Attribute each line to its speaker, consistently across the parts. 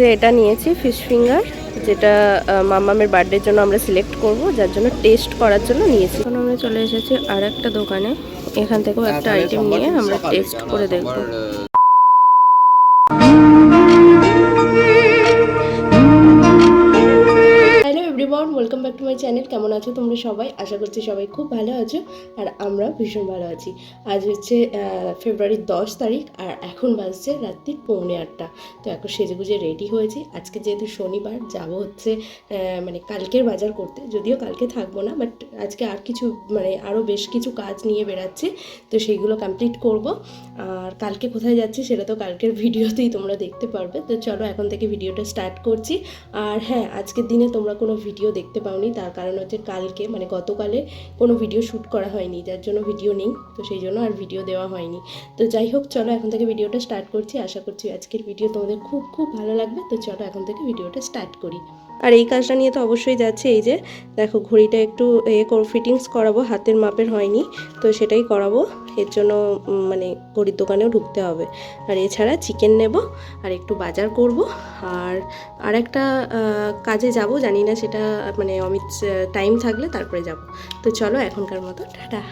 Speaker 1: যে এটা নিয়েছি ফিশ ফিঙ্গার যেটা মামামের বার্থডের জন্য আমরা সিলেক্ট করব যার জন্য টেস্ট করার জন্য নিয়েছি। এখন আমরা চলে এসেছি আর একটা দোকানে। এখান থেকেও একটা আইটেম নিয়ে আমরা টেস্ট করে দেখব। Welcome back to my channel কেমন আছো তোমরা সবাই? আশা করছি সবাই খুব ভালো আছো আর আমরা ভীষণ ভালো আছি। আজ হচ্ছে ফেব্রুয়ারির দশ তারিখ আর এখন বাজছে রাত্রি পৌনে আটটা। তো এখন সেজে গুজে রেডি হয়েছি। আজকে যেহেতু শনিবার, যাব হচ্ছে মানে কালকের বাজার করতে। যদিও কালকে থাকব না বাট আজকে আর কিছু মানে আরও বেশ কিছু কাজ নিয়ে বেরাচ্ছি তো সেইগুলো কমপ্লিট করব। আর কালকে কোথায় যাচ্ছি সেটা তো কালকের ভিডিওতেই তোমরা দেখতে পারবে। তো চলো এখন থেকে ভিডিওটা স্টার্ট করছি। আর হ্যাঁ আজকের দিনে তোমরা কোনো ভিডিও দেখতে পাওনি তার কারণ হচ্ছে কালকে মানে গতকালে কোনো ভিডিও শ্যুট করা হয়নি, যার জন্য ভিডিও নেই। তো সেই জন্য আর ভিডিও দেওয়া হয়নি। তো যাই হোক, চলো এখন থেকে ভিডিওটা স্টার্ট করছি। আশা করছি আজকের ভিডিও তোমাদের খুব খুব ভালো লাগবে। তো চলো এখন থেকে ভিডিওটা স্টার্ট করি। আর এই কাজটা নিয়ে তো অবশ্যই যাচ্ছে, এই যে দেখো ঘড়িটা একটু এ ফিটিংস করাবো, হাতের মাপের হয়নি, তো সেটাই করাবো, এর জন্য মানে ঘড়ির দোকানেও ঢুকতে হবে। আর এছাড়া চিকেন নেব, আর একটু বাজার করব, আর আর একটা কাজে যাব, জানি না সেটা মানে অমিত টাইম থাকলে তারপরে যাব। তো চলো এখনকার মতো, টাটা।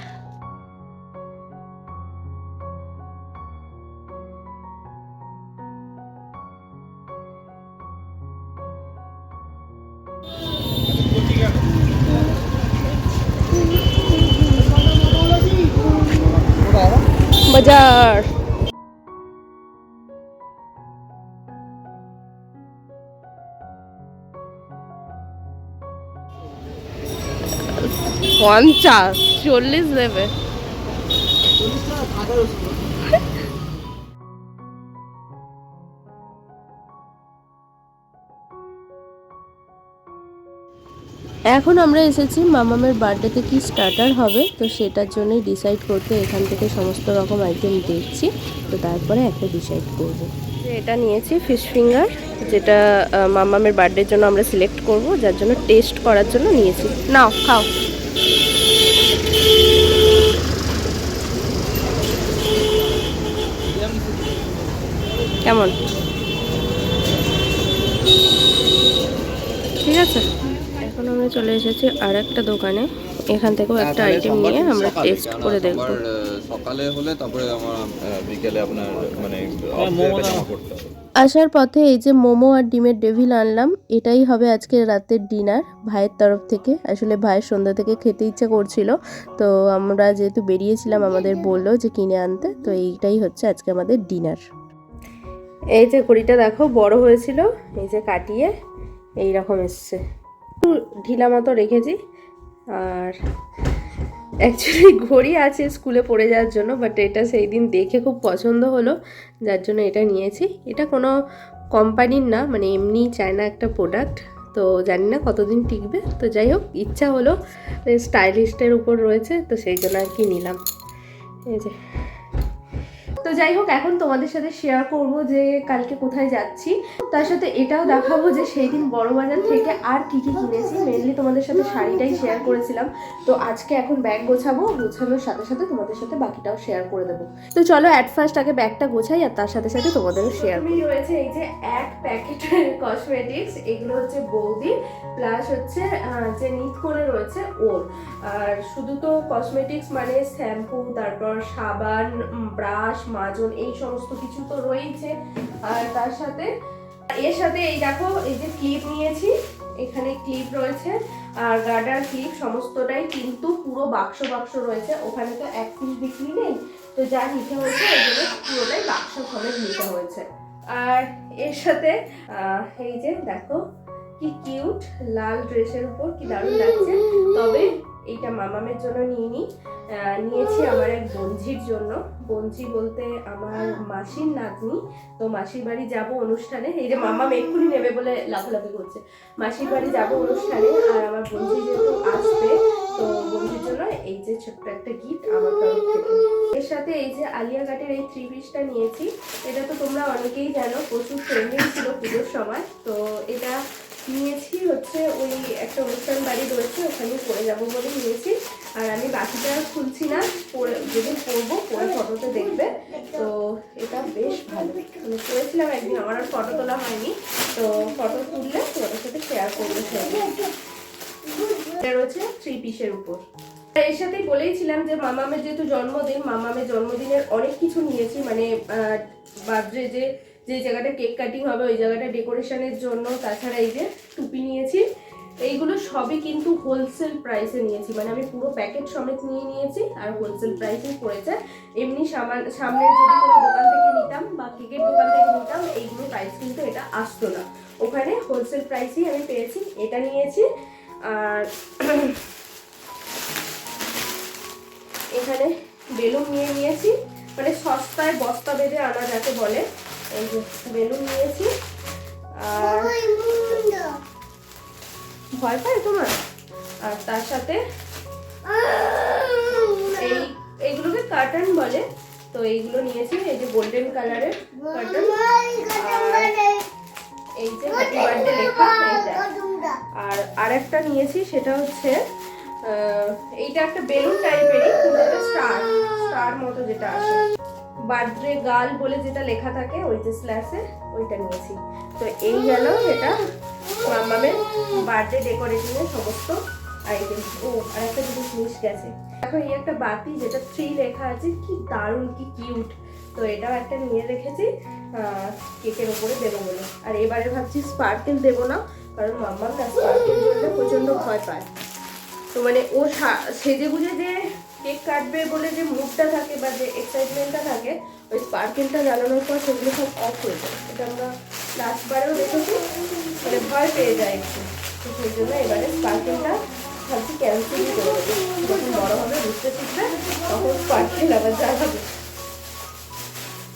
Speaker 1: বাজার পঞ্চাশ চল্লিশ দেবে এখন আমরা এসেছি মামামের বার্থডেতে কি স্টার্টার হবে, তো সেটার জন্যই ডিসাইড করতে এখান থেকে সমস্ত রকম আইটেম দেখছি, তো তারপরে একটা ডিসাইড করব। এটা নিয়েছি ফিশ ফিঙ্গার যেটা মামামের বার্থডের জন্য আমরা সিলেক্ট করব, যার জন্য টেস্ট করার জন্য নিয়েছি। নাও, খাও। কেমন? ঠিক আছে? আমরা চলে এসেছি আর একটা দোকানে। এখান থেকেও একটা আইটেম নিয়ে আমরা টেস্ট করে দেখব।
Speaker 2: সকালে হলে তারপরে আমার বিকেলে আপনার মানে হবে।
Speaker 1: আসার পথে এই যে মোমো আর ডিমের ডেভিল আনলাম এটাই হবে আজকে রাতের ডিনার ভাইয়ের তরফ থেকে। আসলে ভাইয়ের সন্ধ্যা থেকে খেতে ইচ্ছা করছিল তো আমরা যেহেতু বেরিয়েছিলাম আমাদের বলল যে কিনে আনতে তো এইটাই হচ্ছে আজকে আমাদের ডিনার এই যে ঘড়িটা দেখো বড় হয়েছিল এই যে কাটিয়ে এই রকম এসছে। ঢিলা মতো রেখেছি। আর অ্যাকচুয়ালি ঘড়ি আছে স্কুলে পড়ে যাওয়ার জন্য বাট এটা সেই দিন দেখে খুব পছন্দ হলো, যার জন্য এটা নিয়েছি। এটা কোনো কোম্পানির না মানে এমনি চায়না একটা প্রোডাক্ট তো জানি না কতদিন টিকবে। তো যাই হোক, ইচ্ছা হলো স্টাইলিস্টের উপর রয়েছে, তো সেই জন্য আর কি নিলাম। এই যে তো যাই হোক, এখন তোমাদের সাথে শেয়ার করব যে কালকে কোথায় যাচ্ছি। তার সাথে এটাও দেখাবো যে সেই দিন বড় বাজার থেকে আর কি কি কিনেছি। মেনলি তোমাদের সাথে শাড়িটাই শেয়ার করেছিলাম। তো আজকে এখন ব্যাগ গোছাবো, গোছানোর সাথে সাথে তোমাদের সাথে বাকিটাও শেয়ার করে দেবো। তো চলো অ্যাট ফার্স্ট আগে ব্যাগটা গোছাই আর তার সাথে সাথে তোমাদেরও শেয়ার করি। রয়েছে এই যে এক প্যাকেট কসমেটিক্স এগুলো হচ্ছে বৌদি প্লাস হচ্ছে যে যে করে রয়েছে ওর। আর শুধু তো কসমেটিক্স মানে শ্যাম্পু তারপর সাবান ব্রাশ মাজন এই সমস্ত কিছু তো রয়েছে আর তার সাথে, এর সাথে এই দেখো, এই যে ক্লিপ নিয়েছি, এখানে ক্লিপ রয়েছে, আর গার্ডার ক্লিপ সমস্তটাই কিন্তু পুরো বাক্স বাক্স রয়েছে। ওখানে তো এক পিস বিক্রি নেই, তো যা নিতে হয়েছে ওগুলো পুরোটাই বাক্স ফলে নিতে হয়েছে। আর এর সাথে এই যে দেখো, কি কিউট লাল ড্রেসের উপর কি দারুণ লাগছে। তবে এইটা মামামের জন্য নিইনি আহ, নিয়েছি আমার এক বঞ্জির জন্য। বঞ্জি বলতে আমার মাসির নাতনি। তো মাসির বাড়ি যাব অনুষ্ঠানে। এই যে মামাম এক্ষুনি নেবে বলে লাফালাফি করছে। মাসির বাড়ি যাব অনুষ্ঠানে আর আমার বঞ্জি যেহেতু আসবে তো বঞ্ঝির জন্য এই যে ছোট্ট একটা গিফট আমার তরফ থেকে। এর সাথে এই যে আলিয়া কাটের এই থ্রি পিসটা নিয়েছি। এটা তো তোমরা অনেকেই জানো প্রচুর ট্রেন্ডিং ছিল পুজোর সময়। তো এটা নিয়েছি হচ্ছে ওই একটা অনুষ্ঠান বাড়ি রয়েছে, ওখানে পরে যাব বলে নিয়েছি। আর আমি বাকিটা খুলছি না পরে যেদিন পরবো পরে ফটোতে দেখবে। তো এটা বেশ ভালো। আমি করেছিলাম একদিন, আমার আর ফটো তোলা হয়নি। তো ফটো তুললে তোমাদের সাথে শেয়ার করব এটা রয়েছে থ্রি পিসের উপর। এর সাথেই বলেইছিলাম যে মামামের যেহেতু জন্মদিন, মামামের জন্মদিনের অনেক কিছু নিয়েছি মানে বার্থডে যে যে জায়গাটা কেক কাটিং হবে, ওই জায়গাটা ডেকোরেশনের জন্য। তাছাড়া এই যে টুপি নিয়েছি, এইগুলো সবই কিন্তু হোলসেল প্রাইসে নিয়েছি। মানে আমি পুরো প্যাকেট সমেত নিয়ে নিয়েছি আর হোলসেল প্রাইসেই পড়েছে। এমনি সামান সামনের যদি কোনো দোকান থেকে নিতাম বা কেকের দোকান থেকে নিতাম, এইগুলো প্রাইস কিন্তু এটা আসতো না। ওখানে হোলসেল প্রাইসেই আমি পেয়েছি, এটা নিয়েছি আর এখানে বেলুন নিয়ে নিয়েছি। মানে সস্তায় বস্তা বেঁধে আনা যাকে বলে। এই যে বেলুন নিয়েছি। আর ভয় পায় তোমার? আর তার সাথে এই এইগুলোকে কার্টন বলে। তো এইগুলো নিয়েছি এই যে গোল্ডেন কালারের কার্টন। এই যে হ্যাপি বার্থডে লেখা এইটা আর আরেকটা নিয়েছি সেটা হচ্ছে এইটা একটা বেলুন টাইপেরই কিন্তু স্টার স্টার মতো যেটা আসে। বার্থডে গার্ল বলে যেটা লেখা থাকে, ওই যে স্ল্যাশে ওইটা নিয়েছি। তো এই গেল এটা মামামের বার্থডে ডেকোরেশনের সমস্ত আইটেম ও আর একটা জিনিস মিস গেছে। এখন এই একটা বাতি যেটা থ্রি লেখা আছে, কি দারুণ, কি কিউট তো এটাও একটা নিয়ে রেখেছি কেকের ওপরে দেবো বলে। আর এবারে ভাবছি স্পার্কেল দেবো না, কারণ মাম্মাম না স্পার্কেল প্রচণ্ড ভয় পায়। তো মানে ও সেজে গুজে যে কেক কাটবে বলে যে মুডটা থাকে বা যে এক্সাইটমেন্টটা থাকে ওই স্পার্কেলটা জ্বালানোর পর সেগুলো সব অফ হয়ে যায়। এটা আমরা লাস্টবারেও দেখেছি মানে ভয় পেয়ে যায় একটু। তো সেই জন্য এবারে স্পার্কেলটা ভাবছি ক্যান্সেলই করে দেবো। যখন বড় হবে বুঝতে শিখবে তখন স্পার্কেল আবার জ্বালাবে।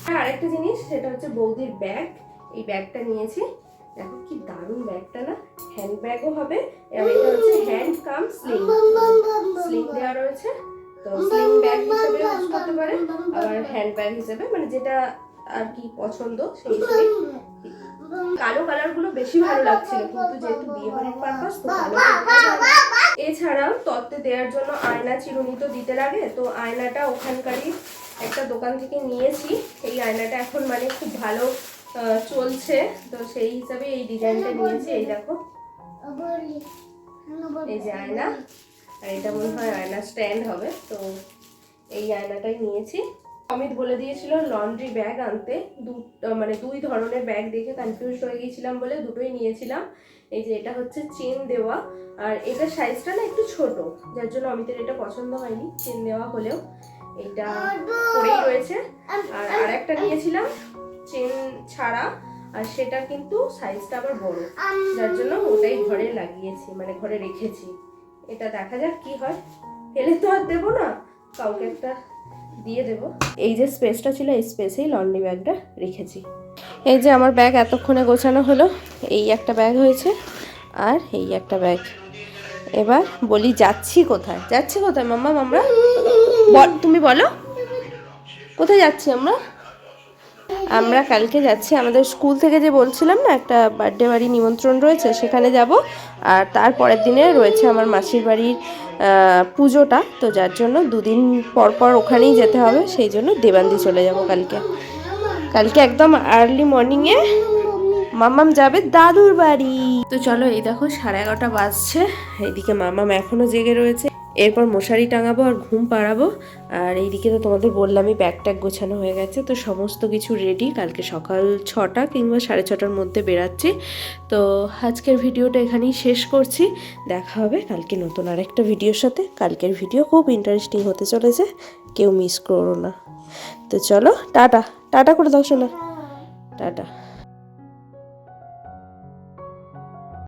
Speaker 1: আর আরেকটা জিনিস সেটা হচ্ছে বৌদির ব্যাগ এই ব্যাগটা নিয়েছি। দেখো কি দারুণ ব্যাগটা না? হ্যান্ড ব্যাগও হবে। এবং এটা হচ্ছে হ্যান্ড কাম স্লিং স্লিং দেওয়া রয়েছে। তো স্লিং ব্যাগ হিসেবে ইউজ করতে পারে, আবার হ্যান্ড ব্যাগ হিসেবে মানে যেটা আর কি পছন্দ সেই হিসেবে। কালো কালারগুলো বেশি ভালো লাগছিল, কিন্তু যেহেতু বিয়ে বাড়ির পারপাস তো এছাড়াও তত্ত্বে দেওয়ার জন্য আয়না চিরুনি তো দিতে লাগে, তো আয়নাটা ওখানকারই একটা দোকান থেকে নিয়েছি। এই আয়নাটা এখন মানে খুব ভালো চলছে, তো সেই হিসাবে এই ডিজাইনটা নিয়েছি, এই দেখো। এই যে আয়না। আর এটা মনে হয় আয়না স্ট্যান্ড হবে, তো এই আয়নাটাই নিয়েছি। অমিত বলে দিয়েছিল লন্ড্রি ব্যাগ আনতে। দু মানে দুই ধরনের ব্যাগ দেখে কনফিউজ হয়ে গিয়েছিলাম বলে দুটোই নিয়েছিলাম। এই যে এটা হচ্ছে চেন দেওয়া। আর এটার সাইজটা না একটু ছোট, যার জন্য অমিতের এটা পছন্দ হয়নি, চেন দেওয়া হলেও। এটা পরেই রয়েছে। আর আরেকটা নিয়েছিলাম চেন ছাড়া, আর সেটা কিন্তু সাইজটা আবার বড়, যার জন্য ওটাই ঘরে লাগিয়েছি মানে ঘরে রেখেছি। এটা দেখা যাক কি হয়। ফেলে তো আর দেবো না, কাউকে একটা দিয়ে দেবো। এই যে স্পেসটা ছিল, এই স্পেসেই লন্ড্রি ব্যাগটা রেখেছি। এই যে আমার ব্যাগ এতক্ষণে গোছানো হলো, এই একটা ব্যাগ হয়েছে আর এই একটা ব্যাগ এবার বলি, যাচ্ছি কোথায়? যাচ্ছি কোথায়, মাম্মা আমরা তুমি বলো, কোথায় যাচ্ছি আমরা? আমরা কালকে যাচ্ছি, আমাদের স্কুল থেকে যে বলছিলাম না, একটা বার্থডে বাড়ি নিমন্ত্রণ রয়েছে, সেখানে যাব। আর তার পরের দিনে রয়েছে আমার মাসির বাড়ির পুজোটা। তো যার জন্য দুদিন পর পর ওখানেই যেতে হবে, সেই জন্য দেবান্দি চলে যাব কালকে। কালকে একদম আর্লি মর্নিংয়ে মামাম যাবে দাদুর বাড়ি। তো চলো এই দেখো, সাড়ে এগারোটা বাজছে। এইদিকে মামাম এখনও জেগে রয়েছে। এরপর মশারি টাঙাবো আর ঘুম পাড়াবো। আর এইদিকে তো তোমাদের বললামই ব্যাগ ট্যাগ গোছানো হয়ে গেছে, তো সমস্ত কিছু রেডি কালকে সকাল ছটা কিংবা সাড়ে ছটার মধ্যে বেরাচ্ছি। তো আজকের ভিডিওটা এখানেই শেষ করছি। দেখা হবে কালকে নতুন আরেকটা ভিডিওর সাথে। কালকের ভিডিও খুব ইন্টারেস্টিং হতে চলেছে, কেউ মিস করো না। তো চলো, টাটা। টাটা করে দাও শোনা টাটা।